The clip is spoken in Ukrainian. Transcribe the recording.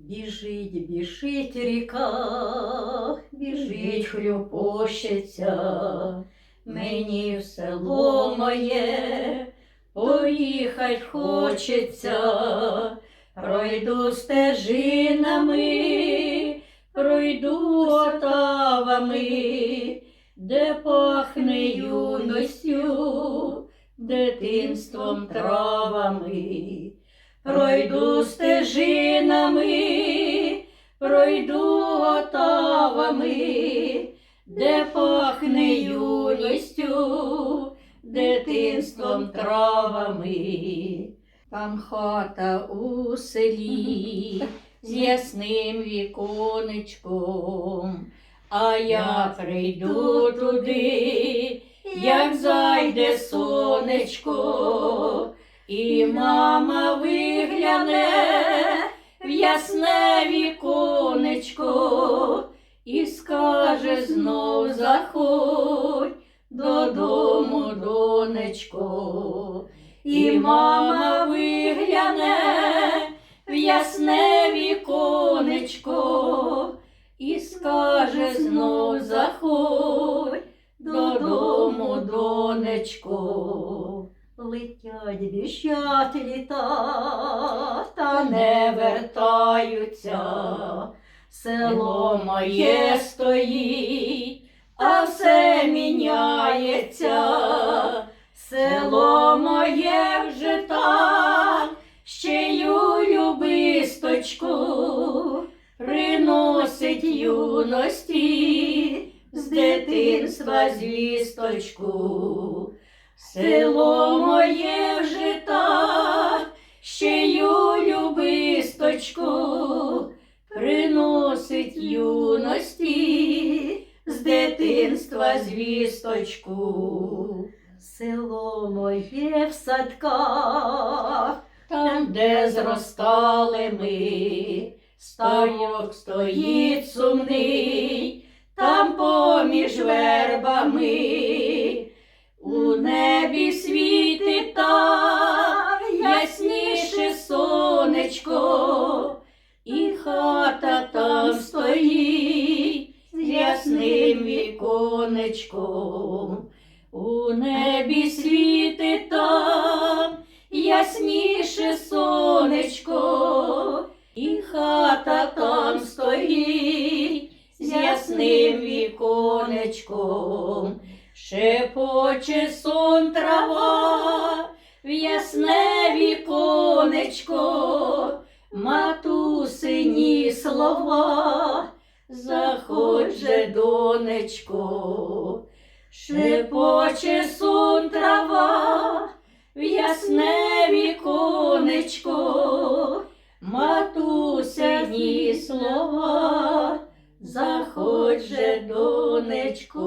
Біжить, біжить ріка, біжить, хлюпощиться, мені в село моє поїхать хочеться, пройду стежинами, пройду отавами, де пахне юностю, дитинством травами. Пройду стежинами, пройду отавами, де пахне юністю, дитинством травами. Там хата у селі з ясним віконечком, а я прийду туди, як зайде сонечко. І мама вигляне в ясне віконечко і скаже знов заходь додому, донечко. І мама вигляне в ясне віконечко і скаже знов заходь додому, донечко. Біжать літа, та не вертаються. Село моє стоїть, а все міняється. Село моє вже так, ще ю любисточку, приносить юності з дитинства звісточку. Село моє любисточку, приносить юності з дитинства звісточку. Село моє в садках, там, де зростали ми, ставок стоїть сумний, небі світить там ясніше сонечко, і хата там стоїть з ясним віконечком. Шепоче сон трава в ясне віконечко, матусині слова, заходь же, донечко, шепоче сон трава в ясне віконечко, матусині слова, заходь же, донечко.